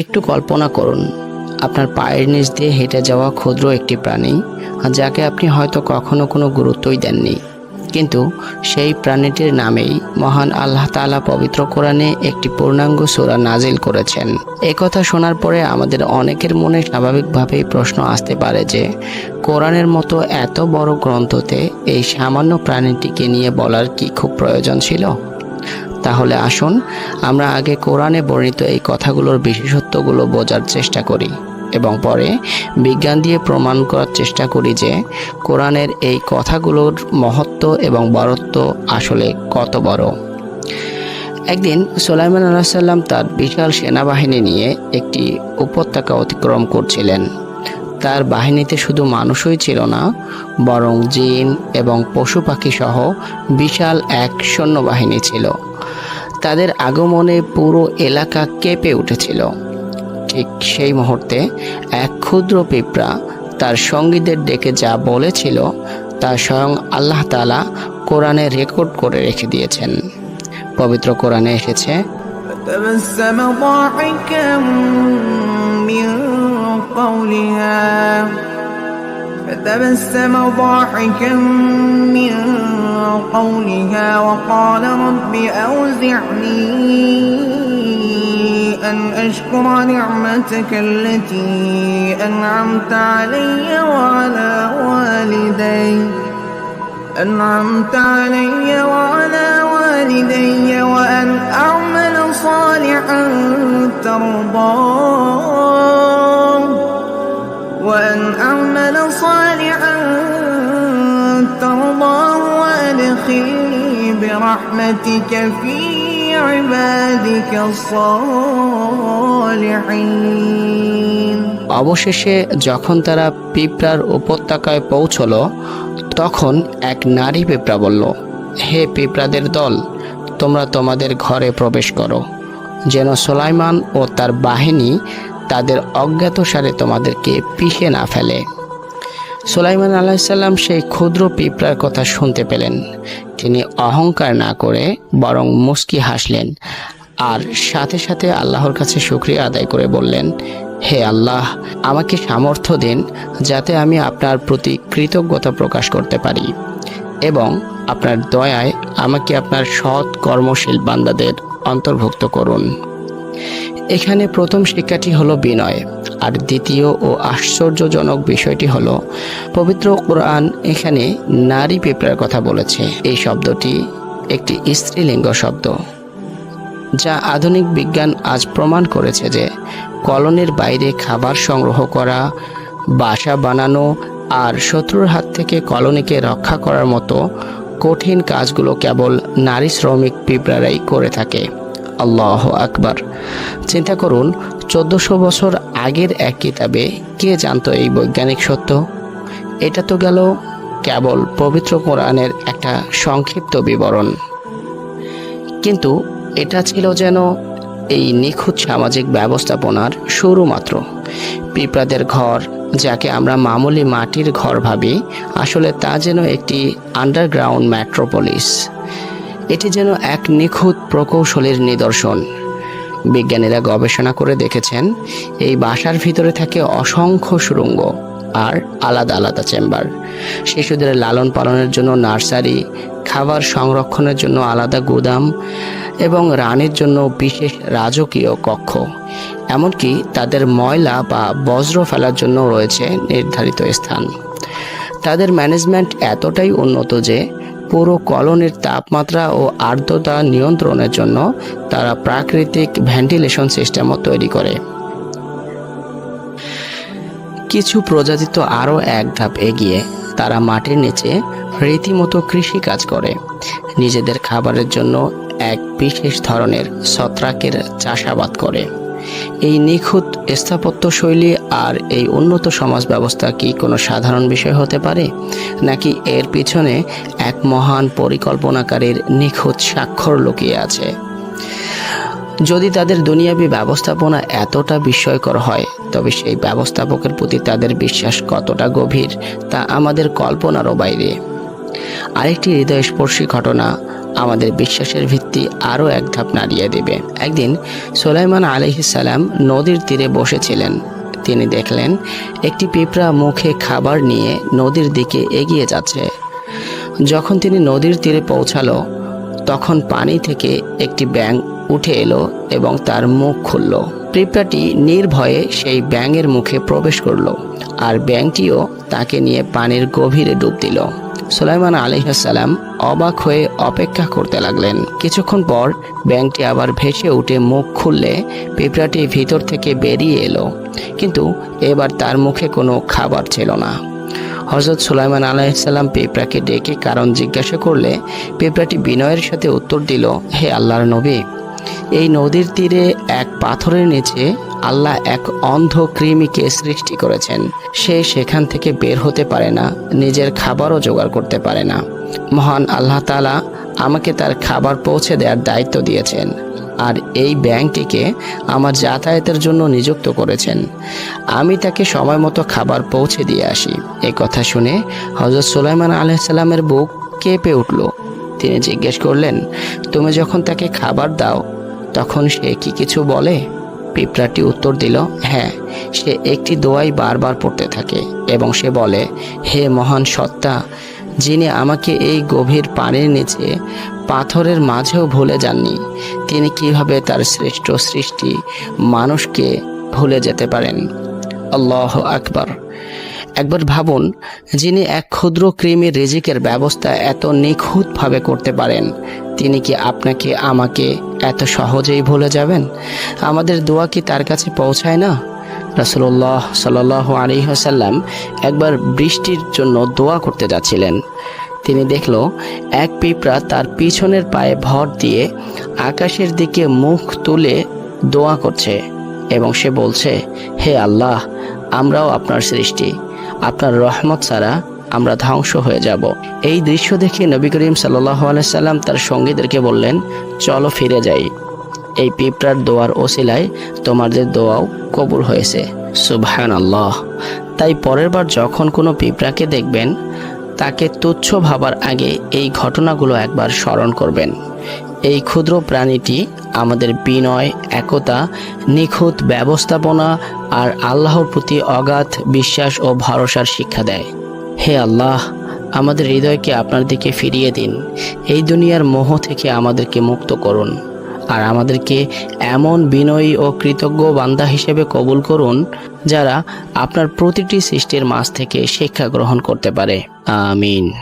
একটু কল্পনা করুন। আপনার পায়ের নিচ দিয়ে হেঁটে যাওয়া ক্ষুদ্র একটি প্রাণী, যাকে আপনি হয়তো কখনো কোনো গুরুত্বই দেননি। কিন্তু সেই প্রাণীটির নামেই মহান আল্লাহ তাআলা পবিত্র কোরআনে একটি পূর্ণাঙ্গ সূরা নাজিল করেছেন। এ কথা শোনার পরে আমাদের অনেকের মনে স্বাভাবিকভাবেই প্রশ্ন আসতে পারে যে, কোরআনের মতো এত বড় গ্রন্থতে এই সামান্য প্রাণীটিকে নিয়ে বলার কি খুব প্রয়োজন ছিল? তাহলে আসুন, আমরা আগে কোরআনে বর্ণিত এই কথাগুলোর বিশেষত্বগুলো বোঝার চেষ্টা করি এবং পরে বিজ্ঞান দিয়ে প্রমাণ করার চেষ্টা করি যে কোরআনের এই কথাগুলোর মহত্ব এবং বরত্ব আসলে কত বড়। একদিন সোলাইমান আলাহিসাল্লাম তার বিশাল সেনাবাহিনী নিয়ে একটি উপত্যকা অতিক্রম করছিলেন। তার বাহিনীতে শুধু মানুষই ছিল না, বরং জিন এবং পশু পাখি সহ বিশাল এক সৈন্যবাহিনী ছিল। তাদের আগমনে পুরো এলাকা কেঁপে উঠেছিল ঠিক সেই মুহূর্তে এক ক্ষুদ্র পিঁপড়া তার সঙ্গীদের ডেকে যা বলেছিল তা স্বয়ং আল্লাহ তাআলা কোরআনে রেকর্ড করে রেখে দিয়েছেন পবিত্র কোরআনে এসেছে فتبسم ضاحكا من قولها فتبسم ضاحكا من قولها وقال رب أوزعني أن أشكر نعمتك التي أنعمت علي وعلى والدي. أنعمت علي وعلى والدي وأن أعمل صالحا ترضاه برحمتك في عبادك الصالحين অবশেষে যখন তারা পিঁপড়ার উপত্যকায় পৌঁছল তখন এক নারী পিঁপড়া বলল হে পিঁপড়াদের দল তোমরা তোমাদের ঘরে প্রবেশ করো যেন সোলাইমান ও তার বাহিনী তাদের অজ্ঞাতসারে তোমাদেরকে পিষে না ফেলে সোলাইমান আলাহিসাল্লাম সেই ক্ষুদ্র পিঁপড়ার কথা শুনতে পেলেন তিনি অহংকার না করে বরং মুস্কি হাসলেন আর সাথে সাথে আল্লাহর কাছে শুক্রিয়া আদায় করে বললেন, হে আল্লাহ, আমাকে সামর্থ্য দিন যাতে আমি আপনার প্রতি কৃতজ্ঞতা প্রকাশ করতে পারি এবং আপনার দয়ায় আমাকে আপনার সৎ কর্মশীল বান্দাদের অন্তর্ভুক্ত করুন। এখানে প্রথম শিক্ষাটি হলো বিনয়, আর দ্বিতীয় ও আশ্চর্যজনক বিষয়টি হলো পবিত্র কোরআন এখানে নারী পিঁপড়ার কথা বলেছে। এই শব্দটি একটি স্ত্রীলিঙ্গ শব্দ, যা আধুনিক বিজ্ঞান আজ প্রমাণ করেছে যে কলোনির বাইরে খাবার সংগ্রহ করা, বাসা বানানো আর শত্রুর হাত থেকে কলোনিকে রক্ষা করার মতো কঠিন কাজগুলো কেবল নারী শ্রমিক পিঁপড়ারাই করে থাকে। আল্লাহ আকবার। চিন্তা করুন, চোদ্দশো বছর আগের এক কিতাবে কে জানতো এই বৈজ্ঞানিক সত্য? এটা তো গেল কেবল পবিত্র কোরআনের একটা সংক্ষিপ্ত বিবরণ। কিন্তু এটা ছিল যেন এই নিখুঁত সামাজিক ব্যবস্থাপনার শুরু মাত্র পিঁপড়াদের ঘর, যাকে আমরা মামুলি মাটির ঘর ভাবি, আসলে তা যেন একটি আন্ডারগ্রাউন্ড মেট্রোপলিস এটি যেন এক নিখুঁত প্রকৌশলের নিদর্শন। বিজ্ঞানীরা গবেষণা করে দেখেছেন, এই বাসার ভিতরে থাকে অসংখ্য সুড়ঙ্গ আর আলাদা আলাদা চেম্বার। শিশুদের লালন পালনের জন্য নার্সারি, খাবার সংরক্ষণের জন্য আলাদা গুদাম এবং রানের জন্য বিশেষ রাজকীয় কক্ষ। এমনকি তাদের ময়লা বা বজ্র ফেলার জন্য রয়েছে নির্ধারিত স্থান। তাদের ম্যানেজমেন্ট এতটাই উন্নত যে পুরো কলোনির তাপমাত্রা ও আর্দ্রতা নিয়ন্ত্রণের জন্য তারা প্রাকৃতিক ভেন্টিলেশন সিস্টেমও তৈরি করে। কিছু প্রজাতি তো আরও এক ধাপ এগিয়ে তারা মাটির নিচে রীতিমতো কৃষি কাজ করে। নিজেদের খাবারের জন্য এক বিশেষ ধরনের ছত্রাকের চাষাবাদ করে। এই নিখুঁত স্থাপত্য শৈলী আর এই উন্নত সমাজ ব্যবস্থা কি কোনো সাধারণ বিষয় হতে পারে? নাকি এর পিছনে এক মহান পরিকল্পনাকারীর নিখুঁত স্বাক্ষর লুকিয়ে আছে? যদি তাদের দুনিয়াবি ব্যবস্থাপনা এতটা বিস্ময়কর হয়, তবে সেই ব্যবস্থাপকের প্রতি তাদের বিশ্বাস কতটা গভীর, তা আমাদের কল্পনারও বাইরে। আরেকটি হৃদয়স্পর্শী ঘটনা আমাদের বিশ্বাসের ভিত্তি আরও এক ধাপ নাড়িয়ে দেবে। একদিন সোলাইমান আলহিসাল্লাম নদীর তীরে বসেছিলেন। তিনি দেখলেন, একটি পিঁপড়া মুখে খাবার নিয়ে নদীর দিকে এগিয়ে যাচ্ছে। যখন তিনি নদীর তীরে পৌঁছালো, তখন পানি থেকে একটি ব্যাঙ উঠে এলো এবং তার মুখ খুলল। পিঁপড়াটি নির্ভয়ে সেই ব্যাঙের মুখে প্রবেশ করল আর ব্যাঙটিও তাকে নিয়ে পানির গভীরে ডুব দিল। সুলাইমান আলহাসাল্লাম অবাক হয়ে অপেক্ষা করতে লাগলেন। কিছুক্ষণ পর ব্যাঙটি আবার ভেসে উঠে মুখ খুললে পিঁপড়াটি ভিতর থেকে বেরিয়ে এলো। কিন্তু এবার তার মুখে কোনো খাবার ছিল না। হজরত সুলাইমান আলাইসাল্লাম পেপড়াকে ডেকে কারণ জিজ্ঞাসা করলে পেপড়াটি বিনয়ের সাথে উত্তর দিল, হে আল্লাহর নবী এই নদীর তীরে এক পাথরের নিচে আল্লাহ এক অন্ধ কৃমিকে সৃষ্টি করেছেন। সে সেখান থেকে বের হতে পারে না, নিজের খাবারও জোগাড় করতে পারে না। মহান আল্লাহ তালা আমাকে তার খাবার পৌঁছে দেওয়ার দায়িত্ব দিয়েছেন আর এই ব্যাংকটিকে আমার যাতায়াতের জন্য নিযুক্ত করেছেন। আমি তাকে সময় মতো খাবার পৌঁছে দিয়ে আসি। এই কথা শুনে হজরত সুলাইমান আলাইসাল্লামের বুক কেঁপে উঠল। তিনি জিজ্ঞেস করলেন, তুমি যখন তাকে খাবার দাও তখন সে কি কিছু বলে? পিঁপড়াটি উত্তর দিল হ্যাঁ সে একটি দোয়াই বারবার পড়তে থাকে এবং সে বলে, হে মহান সত্তা, যিনি আমাকে এই গভীর পানির নিচে পাথরের মাঝেও ভুলে যাননি, তিনি কীভাবে তার শ্রেষ্ঠ সৃষ্টি মানুষকে ভুলে যেতে পারেন? আল্লাহ আকবার। একবার ভাবুন, যিনি এক ক্ষুদ্র কৃমির রিজিকের ব্যবস্থা এত নিখুঁতভাবে করতে পারেন, তিনি কি আপনাকে, আমাকে এত সহজেই ভুলে যাবেন? আমাদের দোয়া কি তার কাছে পৌঁছায় না? রাসুল্লাহ সাল আলী হাসাল্লাম একবার বৃষ্টির জন্য দোয়া করতে যাচ্ছিলেন। তিনি দেখল, এক পিঁপড়া তার পিছনের পায়ে ভর দিয়ে আকাশের দিকে মুখ তুলে দোয়া করছে এবং সে বলছে, হে আল্লাহ, আমরাও আপনার সৃষ্টি। আপনার রহমত ছাড়া আমরা ধ্বংস হয়ে যাব। এই দৃশ্য দেখে নবী করিম সাল্লাহ আলাইসাল্লাম তার সঙ্গীদেরকে বললেন, চলো ফিরে যাই। এই পিঁপড়ার দোয়ার ওসিলায় তোমাদের দোয়াও কবুল হয়েছে। সুবহান আল্লাহ তাই পরের বার যখন কোনো পিঁপড়াকে দেখবেন তাকে তুচ্ছ ভাবার আগে এই ঘটনাগুলো একবার স্মরণ করবেন। এই ক্ষুদ্র প্রাণীটি আমাদের বিনয়, একতা, নিখুঁত ব্যবস্থাপনা আর আল্লাহর প্রতি অগাধ বিশ্বাস ও ভরসার শিক্ষা দেয়। হে আল্লাহ, আমাদের হৃদয়কে আপনার দিকে ফিরিয়ে দিন। এই দুনিয়ার মোহ থেকে আমাদেরকে মুক্ত করুন। আর আমাদেরকে এমন বিনয়ী ও কৃতজ্ঞ বান্দা হিসেবে কবুল করুন, যারা আপনার প্রতিটি সৃষ্টির মাছ থেকে শিক্ষা গ্রহণ করতে পারে। আমিন।